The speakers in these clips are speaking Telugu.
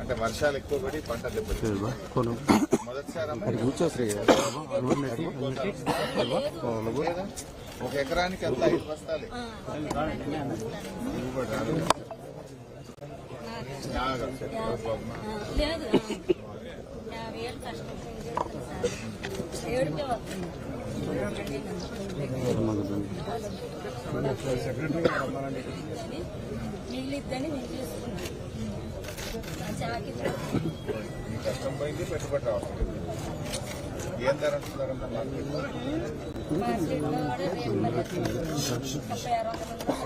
అంటే వర్షాలు ఎక్కువ పడి పంట దెబ్బతింది మొదటిసారి? ఒక ఎకరానికి ఎంత ఐదు బస్తాలే. లేదు యాభై ఏళ్ళు ఏడుకే వస్తుంది మిగిలిద్దని నేను చాకి కష్టం పోయింది పెట్టుబడి రావాలి ఏం ధర కూడా రేపు ముప్పై ఆరు వందల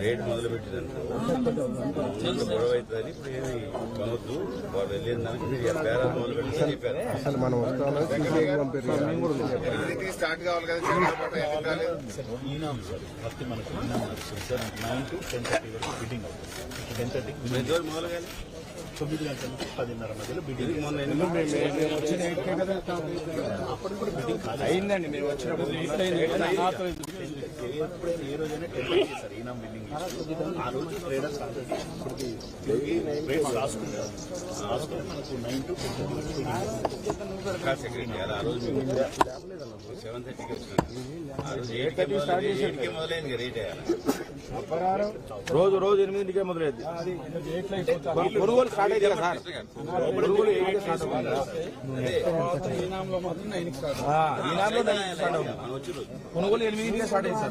రేట్ మొదలు పెట్టిందంట గొడవ అవుతుందని ఇప్పుడు ఏమి కొనవద్దు వాళ్ళు వెళ్ళిన దానికి మీరు బేరాలు మొదలు చెప్పారు? అసలు మనం వస్తామని సీసీఐకి పంపారు ఎన్నింటికి స్టార్ట్ కావాలి కదా చీకటి పట్ట ఎందుకు రాలేదు? ఈనాం సార్. ఫస్ట్ మనకు ఈనాం నడుస్తుంది sir nine to ten thirty వరకు బిడ్డింగ్ అవుతుంది టెన్ థర్టీకి ప్రతి రోజు మొదలు కానీ తొమ్మిది గంటల నుంచి పదిన్నర మధ్యలో బిడ్డింగ్ అప్పుడు కూడా బిడ్డింగ్ అయిందండి మీరు వచ్చినప్పుడు ఎప్పుడైనా ఏ రోజైనా థర్టీ సార్ ఈనాం బిల్డింగ్ ఆ రోజు ట్రేడర్స్ రేట్స్ రాసుకుంటారు. రాసుకుంటే మనకు నైన్ టు ఆ రోజు మీకు సెవెన్ థర్టీకి వచ్చినాను ఆ రోజు ఎయిట్కి మొదలు ఎయిట్కి మొదలైంది. కదా రేట్ వేయాలి. రోజు రోజు ఎనిమిదింటికే మొదలైంది కొనుగోలు స్టార్ట్ కదా సార్? కొనుగోలు ఎనిమిదికే స్టార్ట్ అవుతుంది. ఈనాంలో స్టార్ట్ అవుతుంది. ఎనిమిదింటికే స్టార్ట్ అయింది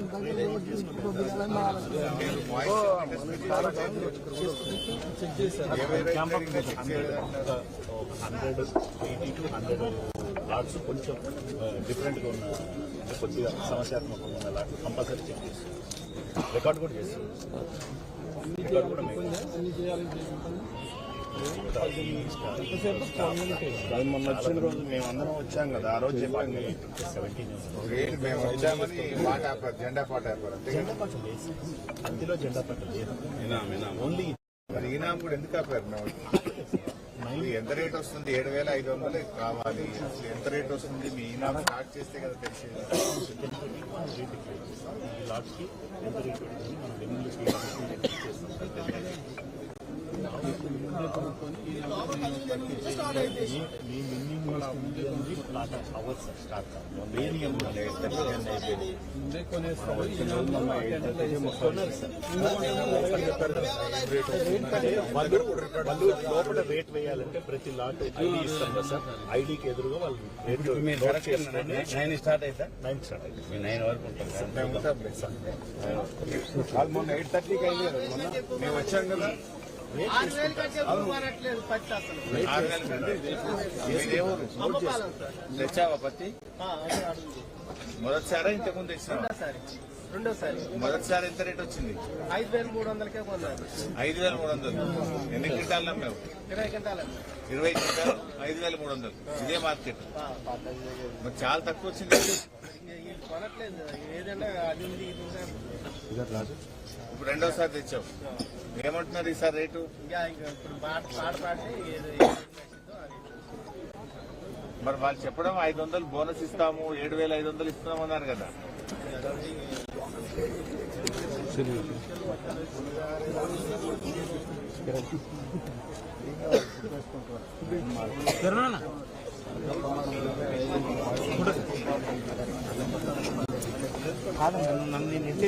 hundred eighty two hundred lots కొంచెం డిఫరెంట్గా ఉన్న అంటే కొద్దిగా సమస్యాత్మకంగా ఉన్న లాట్ కంపల్సరీ చెక్ చేస్తాం రికార్డ్ కూడా చేస్తాం రికార్డ్ కూడా అది మొన్న వచ్చిన రోజు మేము అందరం వచ్చాం కదా ఆ రోజు చెప్పాం కదా. సెవెంటీన్ ఏంటి మేము వచ్చామని పాట ఆపారు జెండా పాట ఆపారు? జెండా వినాం ఓన్లీ మరి ఈనాం కూడా ఎందుకు ఆపారు మేము? ఎంత రేట్ వస్తుంది? ఏడు వేల ఐదు వందలు కావాలి. ఎంత రేట్ వస్తుంది? మీ ఈనాం స్టార్ట్ చేస్తే కదా తెలిసేది. రేట్ ఈ లాట్స్కి ఎంత రేట్ మీ వాళ్ళు వాళ్ళు లోపల రేట్ వేయాలంటే ప్రతి లాట్ ఐడి ఇస్తాం కదా సార్ ఐడికి ఎదురుగా వాళ్ళు రేట్ నైన్ స్టార్ట్ అవుతా నైన్ స్టార్ట్ అయింది? మీ నైన్ వరకు ఉంటాం సార్ మొన్న ఎయిట్ థర్టీకి అయింది కదా మొన్న. మేము వచ్చాం కదా. ఆరు వేలు? తెచ్చావా పత్తి మొదటిసారా ఇంతకుముందు తెచ్చినావా రెండోసారి మొదటిసారి ఎంత రేట్ వచ్చింది? ఐదు వేల మూడు వందలకే కొన్నారు ఐదు వేల మూడు వందలు. ఎన్ని క్వింటాలు మేము ఇరవై గంటలు ఇరవై క్వింటాలు ఐదు వేల మూడు వందలు. ఇదే మార్కెట్. మరి చాలా తక్కువ వచ్చింది. కొనట్లేదు ఏదైనా అది ఉంది ఇప్పుడు రెండోసారి తెచ్చావు. ఏమంటున్నారు ఈసారి రేటు? మరి వాళ్ళు చెప్పడం ఐదు వందలు బోనస్ ఇస్తాము ఏడు వేల ఐదు వందలు ఇస్తున్నాం అన్నారు కదా. ಕಾಲದಿಂದ ನಮ್ಮ ನಿತ್ಯ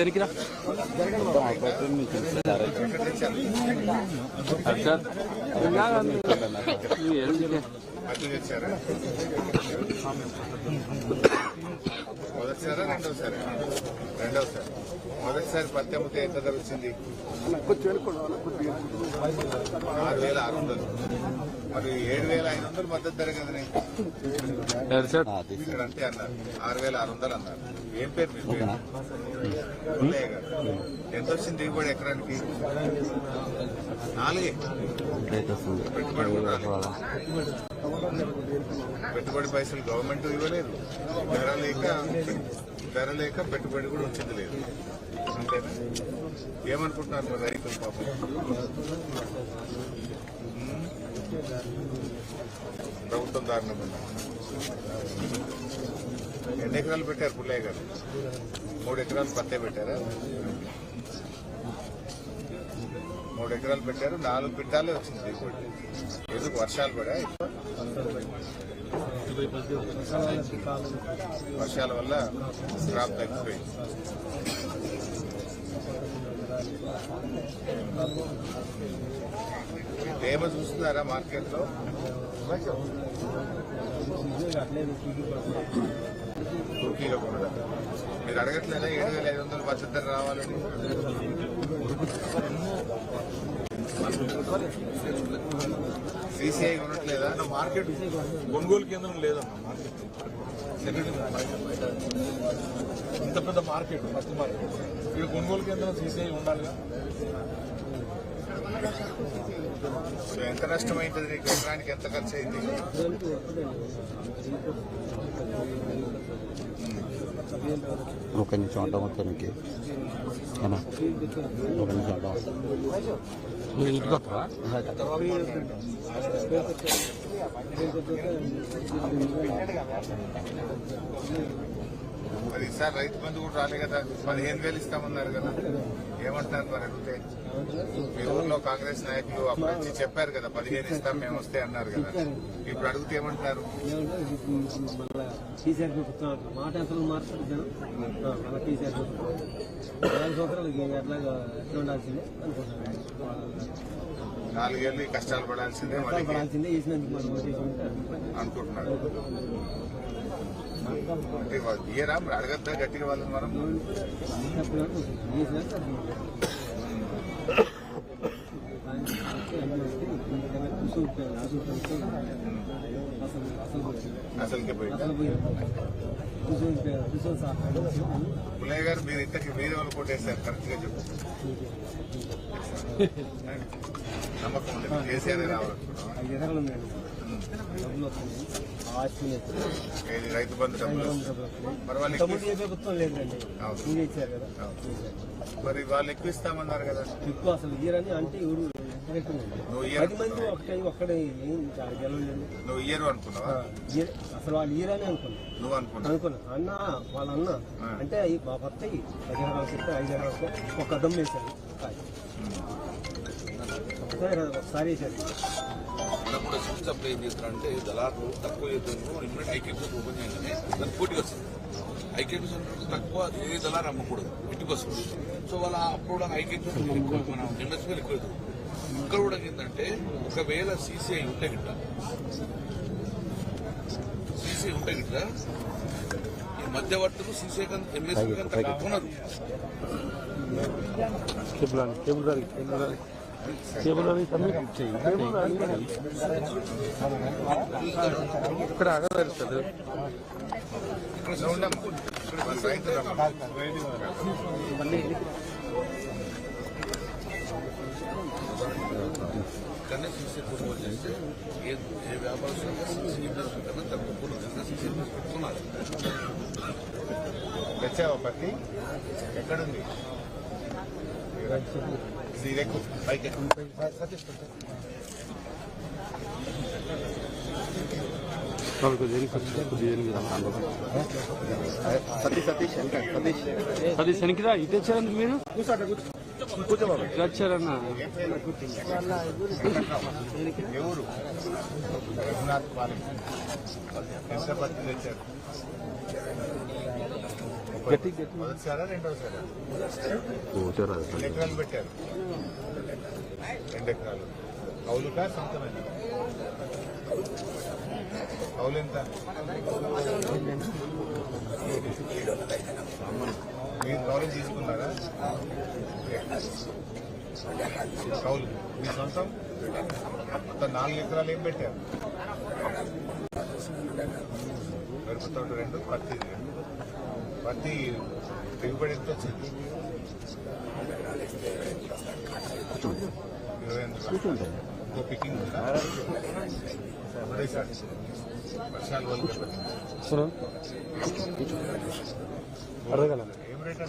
ఎరికిరా అర్షద్ మధ్య తెచ్చారా మొదటిసారా రెండోసారి. రెండోసారి. మొదటిసారి పత్తి అమ్మితే ఎంత ధర వచ్చింది ఆరు వేల ఆరు వందలు మరి ఏడు వేల ఐదు వందలు మద్దతు ధర కదనే ఇక్కడ అంతే అన్నారు. ఆరు వేల ఆరు వందలు అన్నారు. ఏం పేరు మీ పేరు? ఎంత వచ్చింది దిగుబడి ఎకరానికి? నాలుగే. పెట్టుబడి కూడా. పెట్టుబడి పైసలు గవర్నమెంట్ ఇవ్వలేదు. ధర లేక ధర లేక పెట్టుబడి కూడా వచ్చింది లేదు. అంతేనా? ఏమనుకుంటున్నారు మరి రైతులు పాపం? ప్రభుత్వం దారుణం ఎన్ని ఎకరాలు పెట్టారు పుల్లయ్య గారు? మూడు ఎకరాలు పత్తే పెట్టారా? మూడు ఎకరాలు పెట్టారు నాలుగు పిట్టాలే వచ్చింది దిగుబడి ఎందుకు వర్షాలు పడా? వర్షాల వల్ల క్రాప్ తగ్గిపోయింది. తేమ చూస్తున్నారా మార్కెట్లో? తుర్కీలో కూడా మీరు అడగట్లేదా? ఏడు వేల ఐదు వందలు మద్దతు రావాలని? సిసిఐ కొనట్లేదా? మార్కెట్ కొనుగోలు కేంద్రం లేదమ్మా మార్కెట్. ఇంత పెద్ద మార్కెట్ ఫస్ట్ మార్కెట్ ఇక్కడ కొనుగోలు కేంద్రం సిసిఐ ఉండాలిగా? సో ఎంత నష్టమైంది నీకు? ఎకరానికి ఎంత ఖర్చు అయింది ఒక నిమిషం అడ్డం మొత్తానికి. ఒక నిమిషం అడ్డం మీరు ఇంటికి వస్తారా మరి ఈసారి రైతు బంధు కూడా రాలే కదా. పదిహేను వేలు ఇస్తామన్నారు కదా. ఏమంటున్నారు మరి అడిగితే మీ ఊర్లో కాంగ్రెస్ నాయకులు అప్పుడు వచ్చి చెప్పారు కదా పదిహేను ఇస్తాం మేము వస్తే అన్నారు కదా. ఇప్పుడు అడిగితే ఏమంటున్నారు టీసీఆర్ మాట అసలు మారుతుంది మన టీసీఆర్ ప్రభుత్వం. నాలుగు సంవత్సరాలు ఎట్లా ఎట్లా ఉండాల్సిందే? అనుకుంటున్నాను నాలుగేళ్ళు కష్టాలు పడాల్సిందే అనుకుంటున్నారు. అంటే అడగద్దా? గట్టిగా వాళ్ళని మనం? అసలుకే పుల్లయ్య గారు మీరు ఇంతకి మీరు కొట్టేశారు కరెక్ట్గా చెప్పు నమ్మకం ఉంది మీరు కేసీఆర్ రైతు బంధు ప్రభుత్వం లేదండి. మీరే ఇచ్చారు కదా. మరి వాళ్ళు ఎక్కువ ఇస్తామన్నారు కదా. ఎక్కువ అసలు ఇయ్యరని అంటే ఎవరు పది మంది ఒకటే ఒక్కడే గెలవలేదు నువ్వు ఇయ్యరు అనుకున్నావా. అసలు వాళ్ళు ఇయ్యరని అనుకున్నా నువ్వు అనుకున్నావు? అనుకున్నా అన్న వాళ్ళ అన్న. అంటే మా భర్త పది ఎకరాలు చెప్తే ఐదు ఎకరాలకు ఒక దమ్ వేశారు. ఒకసారి ఒకసారి వేశారు. కూడా సివిల్ సప్లై ఏం చేస్తారంటే దళారులు తక్కువ చేతుల్లో ఇమ్మీడియట్ ఐకేపీ ఓపెన్ చేయగానే దానికి పోటీకి వస్తుంది. ఐకేపీ సెంటర్ తక్కువ ఏ దళారు అమ్మకూడదు ఇంటికి వస్తుంది. సో వాళ్ళ అప్పుడు ఐకేపీ ఎక్కువ మనం ఎంఎస్పీలు ఎక్కువ. ఇక్కడ కూడా ఏంటంటే ఒకవేళ సీసీఐ ఉంటే గిట్ట సీసీఐ ఉంటే గిట్ట ఈ మధ్యవర్తులు సీసీఐ కంటే ఎంఎస్పీ కంటే కొనరు ఇక్కడ రైతు రమ్మా. కన్నా సీసీ కొనుగోలు చేస్తే ఏ ఏ వ్యాపారస్తులు సీసీ కన్నా తక్కువ కొనుగోలు సీసీ పెట్టుకున్నారు. తెచ్చావా పత్తి? ఎక్కడుంది? సీరెక్కు పైకి ఎక్కు. సతీష్ సతీష్ సతీష్ అది శనికిరా ఇటు వచ్చారండి మీరు? ఇటు వచ్చారన్న. ఎవరు? రఘునాథ్ పాలెం. ఎంత పత్తి తెచ్చారు మొదటిసారా రెండోసారా రెండు ఎకరాలు పెట్టారు రెండు ఎకరాలు కౌలుకా సొంతమైన కౌలు ఎంత మీరు కౌలు తీసుకున్నారా కౌలు మీ సొంతం మొత్తం నాలుగు ఎకరాలు ఏం పెట్టారు మిరప రెండు పత్తి రెండు. పత్తి దిగుబడి ఎంత వచ్చింది ఇరవై ఎనిమిది ఇంకో పికింగ్ వర్షాలు వల్ల. ఏం రేట్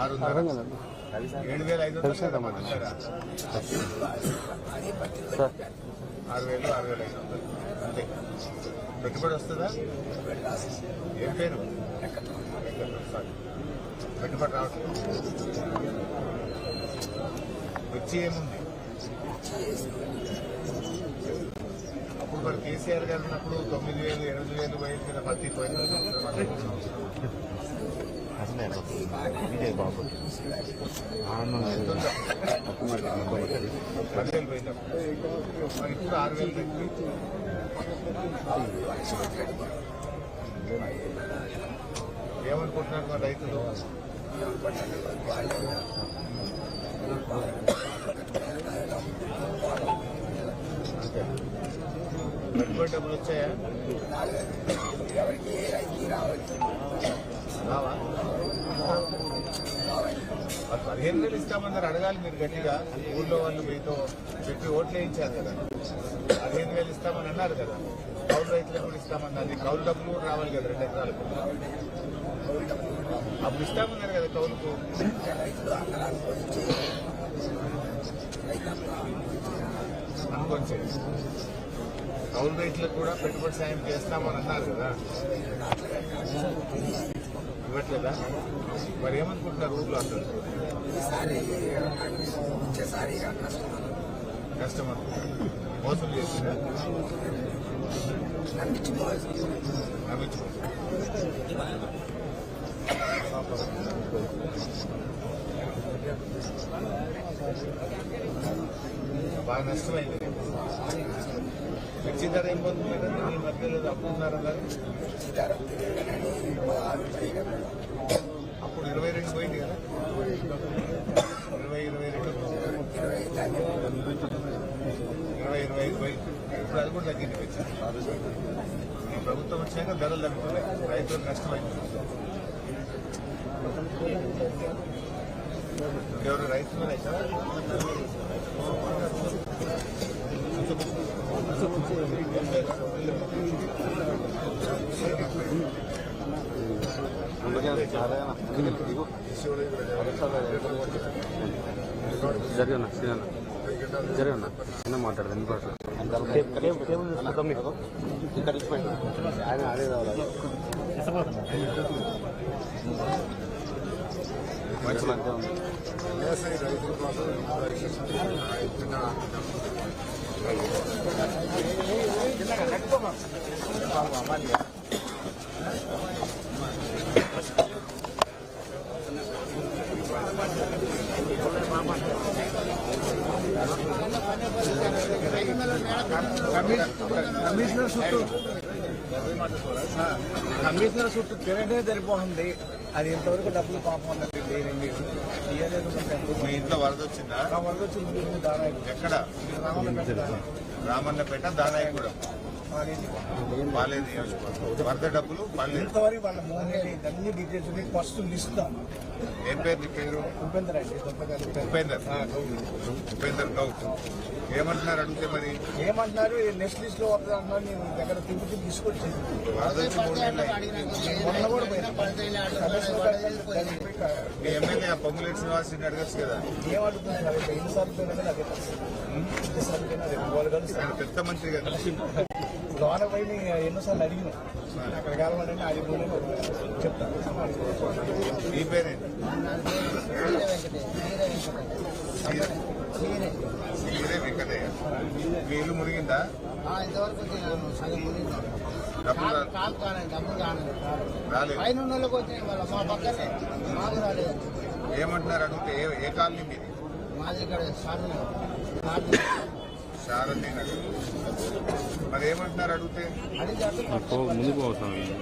ఆరున్నర ఏడు వేల ఐదు వందలు ఆరు వేలు ఆరు వేల ఐదు వందలు అంతే. పెట్టుబడి వస్తుందా? ఏం పేరు. పెట్టుబడి రావట్లేదు వచ్చి ఏముంది? అప్పుడు మరి కేసీఆర్ గారు ఉన్నప్పుడు తొమ్మిది వేలు ఎనిమిది వేలు పోయింది కదా పత్తి పోయింది బాబు. పదివేలు పోయింది? మరి ఇప్పుడు ఆరు వేలు తగ్గి ఏమనుకుంటున్నారు మా రైతులు పెట్టుబడి డబ్బులు వచ్చాయా రావా పదిహేను వేలు ఇస్తామన్నారు. అడగాలి మీరు గట్టిగా. ఊళ్ళో వాళ్ళు మీతో చెప్పి ఓట్లు వేయించారు కదా. పదిహేను వేలు ఇస్తామని అన్నారు కదా. కౌలు రైతులకు కూడా ఇస్తామన్నది కౌలు డబ్బులు కూడా రావాలి కదా రెండు ఎకరాలకు. అప్పుడు ఇస్తామన్నారు కదా కౌలుకు. అనుకోండి. కౌలు రైతులకు కూడా పెట్టుబడి సాయం చేస్తామని అన్నారు కదా. ఇవ్వట్లేదా? మరి ఏమనుకుంటున్నారు ఊళ్ళో అసలు కష్టం అనుకుంటారు మోసం చేసిందా నమ్మించు బాగా నష్టమైంది మిర్చి ధర ఏం పోతుంది కదా ఈ మధ్యలో అమ్ముతున్నారు అన్నారు అప్పుడు ఇరవై రెండు పోయింది కదా ఇరవై ఇరవై రెండు ఇరవై ఇరవై ఐదు పోయింది ఇప్పుడు అది కూడా తగ్గింది మిర్చి ఈ ప్రభుత్వం వచ్చాక ధరలు తగ్గుతున్నాయి రైతులకు కష్టమైంది ఎవరు రైతులు రైతా జరిగన్నా చిన్న మాట్లాడదు? ఎన్ని ఆయన అదే మంచి రైతుల కోసం రైతున్న కమిషనర్ చుట్టూ. కమిషనర్ చుట్టూ తిరగడే సరిపోతుంది. అది ఇంతవరకు డబ్బులు పాపం మీ ఇంట్లో వరద వచ్చిందా? వరద వచ్చింది. దాదాపు ఎక్కడ? రామన్నపేట. దానాయగూడెం పాలేదు నియోజకవర్గం వరద డబ్బులు ఫస్ట్ లిస్ట్ ఏం పేరు నీ పేరు? ఉపేందర్ గౌత్ ఏమంటున్నారు అడిగితే మరి? ఏమంటున్నారు? నెక్స్ట్ లిస్ట్లో వస్తుంది అంటున్నారు నేను దగ్గర తీసుకొచ్చి. మొన్న కూడా పోయినా. మీ ఎమ్మెల్యే పొంగులేటి శ్రీనివాస్ రెడ్డి అడగచ్చు కదా. వాళ్ళు పెద్ద మంత్రి కదా. లోన పోయి నేను ఎన్నోసార్లు అడిగినాం. అక్కడ కలవాలంటే అది చెప్తాను మీ పేరేంటి? మీరే వెంకటయ్య. మీ ఇల్లు మునిగిందా? ఇంతవరకు పైన ఉన్న వాళ్ళకి వచ్చినాయి వాళ్ళ మా పక్కనే మాకు రాలేదు. ఏమంటున్నారు అడిగితే ఏ ఏ కాలనీ మీది? మాది ఇక్కడ సార్ శారదీ నగర్. మరి ఏమంటున్నారు అడిగితే? అడిగితే అర్థం ముందుకు పోతాం ఇంకా.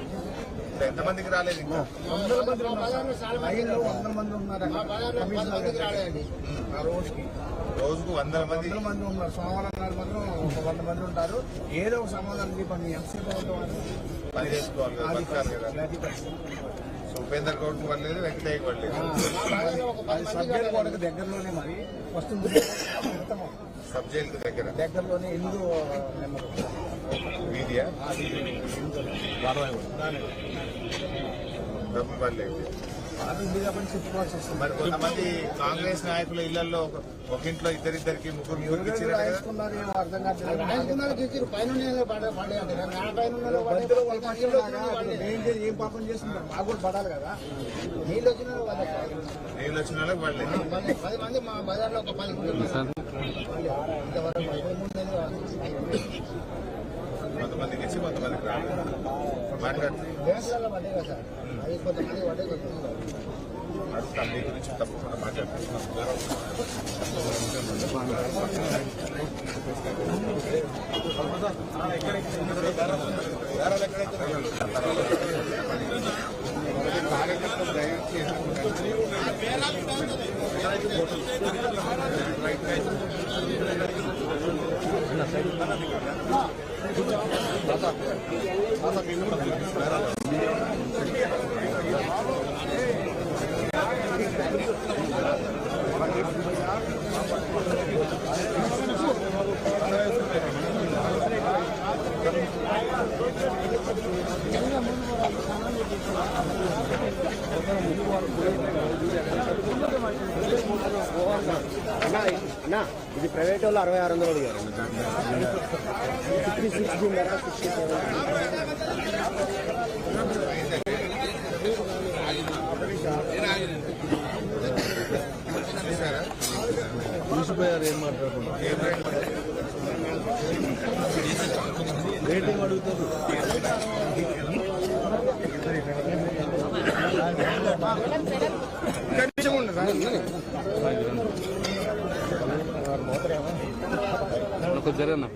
ఎంతమందికి రాలేదు ఇంకా? వందల మంది ఉన్నారు. లైన్లో వందల మంది ఉన్నారు మందికి రాలేదండి ఆ రోజుకి రోజుకు వందల మంది. వందల మంది ఉన్నారు సోమవారం నాడు మాత్రం ఒక వంద మంది ఉంటారు. ఏదో ఒక సమాధానం చెప్పండి ఎంతసేపు అవుతాం పని చేసుకోవాలి. సో ఉపేందర్ గౌడ్కి పడలేదు వెంకటయ్యకి పడలేదు. గోడకు దగ్గరలోనే మరి. వస్తుంది. ఉత్తమం. సబ్ జైలుకి దగ్గర. దగ్గరలోనే ఇల్లు నెంబర్ వీధియా డబ్బులు పడలేదు. మరి కొంతమంది కాంగ్రెస్ నాయకుల ఇళ్ళలో ఒక- ఇంట్లో ఇద్దరిద్దరికి ముగ్గురు ముగ్గురికి ఏం పాపం చేస్తున్నారు? మాకు కూడా పడాలి కదా. నీళ్ళు వచ్చిన నీళ్ళు వచ్చిన వాళ్ళకి పడలేదు పది మంది మా బజార్లో ఒక పది ఇంతవరకు కొంతమందికి ఇచ్చి కొంతమందికి రాలేదు మాట్లాడుతుంది బ్యాంకులలో పడ్డాయి కదా సార్? అది కొంతమంది పడ్డాయి కదా అడుగుతాం మీ గురించి తప్పకుండా మాట్లాడుతున్నాం కార్యకర్తలు దయచేసి అన్నా ఇది ప్రైవేట్ వాళ్ళు అరవై ఆరు వందలు అడిగారు. సిక్స్టీ సిక్స్ ఉన్నారా సిక్స్టీ సెవెన్ చూసిపోయారు ఏం మాట్లాడుతున్నారు రేటింగ్ అడుగుతారు కొంచెం జరగనా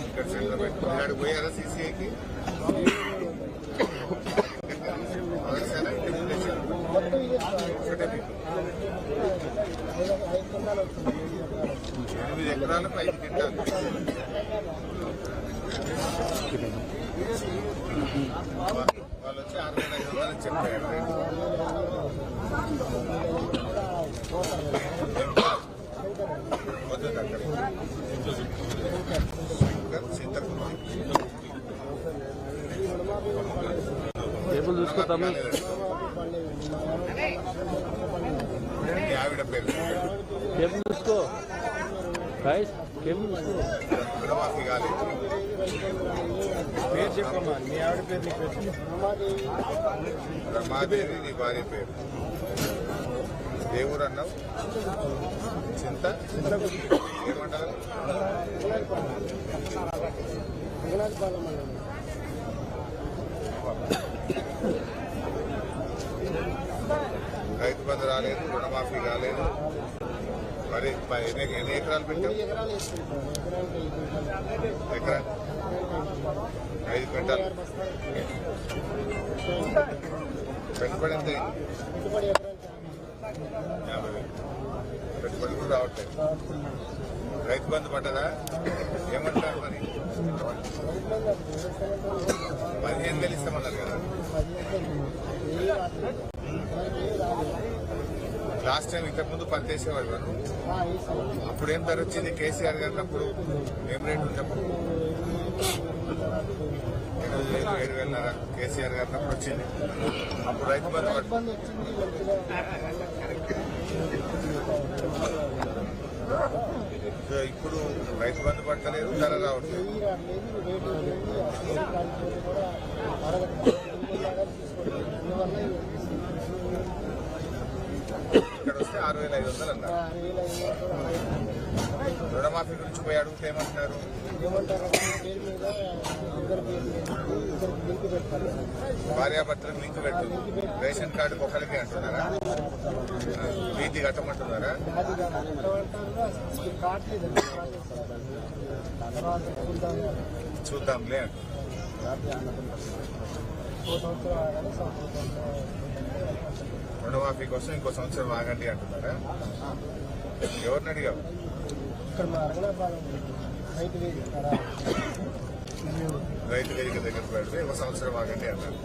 ఇక్కడ సెంటర్ పెట్టుకుని ఆడికి పోయారా సీసీఐకి మొదటిసారా ఇంటికి తెచ్చారు? ఒకటే మీకు. ఎనిమిది ఎకరాలకు ఐదు కింటాలు వాళ్ళు వచ్చి ఆరు వేల ఐదు వందలు చెప్పారు రేటు. వద్దు అక్కడ చింతకుంది టేబుల్ చూసుకో తమ్మి మీ ఆవిడ పేరు. టేబుల్ చూసుకో. రైట్ టేబుల్ చూసుకో. పేరు చెప్పమ్మా మీ ఆవిడ పేరు నీ పేరు రమాదేవి నీ భార్య పేరు. దేవుడు అన్నావు. చింత. ఏమంటారు రైతు బంధు రాలేదు కాలేదు. మరి ఎన్ని ఎకరాలు పెట్టాం ఎకరా? ఐదు క్వింటాలు. పెట్టుబడి ఎంత యాభై వేలు. పెట్టుబడి కూడా రావట్లేదు. రైతు బంధు పడ్డదా? ఏమంటారు మరి? పదిహేను వేలు ఇస్తామన్నారు కదా. లాస్ట్ టైం ఇంతకుముందు పని అప్పుడు ఏం ధర వచ్చింది కేసీఆర్ గారు అప్పుడు ఏం రేట్ ఉన్నప్పుడు వేలు ఏడు వేలన్నర కేసీఆర్ గారు అప్పుడు వచ్చింది. అప్పుడు రైతు బంధు ఇప్పుడు రైతు బంధు పట్టలేదు ధర రావట్లేదు. అందువల్ల వస్తే ఆరు వేల ఐదు వందలు అన్నారు. రుణమాఫీ గురించి పోయి అడిగితే ఏమంటున్నారు? భార్యాభర్తలకు లింక్ పెట్టు. రేషన్ కార్డు ఒకరికి అంటున్నారా? వీధి కట్టమంటున్నారా? చూద్దాంలే రుణమాఫీ కోసం ఇంకో సంవత్సరం ఆగండి అంటున్నారా? ఎవరిని అడిగావు? రైతు వేదిక దగ్గర పెడితే ఒక సంవత్సరం ఆగండి అన్నారు.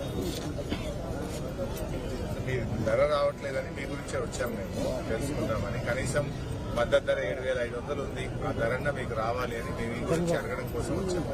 మీ ధర రావట్లేదని మీ గురించే వచ్చాం మేము. తెలుసుకుందామని. కనీసం మద్దతు ధర ఏడు వేల ఐదు వందలు ఉంది. ఆ ధరన్న మీకు రావాలి అని మేము ఈ గురించి అడగడం కోసం వచ్చాము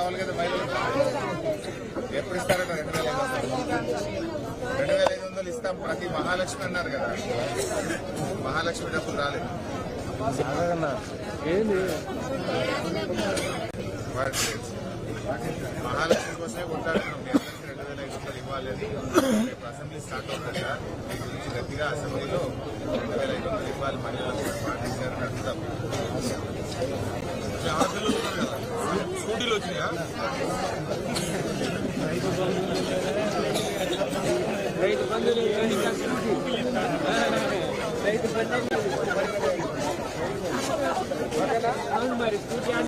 రావాలి కదా మహిళలకు ఎప్పుడు ఇస్తారట రెండు వేల రెండు వేల ఐదు వందలు ఇస్తాం. ప్రతి మహాలక్ష్మి అన్నారు కదా. మహాలక్ష్మి డబ్బులు రాలేదు. మహాలక్ష్మి కోసమే కొట్లాడుతున్నాం. మీ అందరికీ రెండు వేల ఐదు వందలు ఇవ్వాలి రేపు అసెంబ్లీ స్టార్ట్ అవుతుంట మీ గురించి గట్టిగా అసెంబ్లీలో రెండు వేల ఐదు వందలు ఇవ్వాలి. మహిళలకు పాటించారని అడుగుతాం ఆడపిల్లలు ఉన్నారు కదా స్కూటీలు వచ్చినాయా రైతు బంధువులు రైతు బంధువులు అవును మరి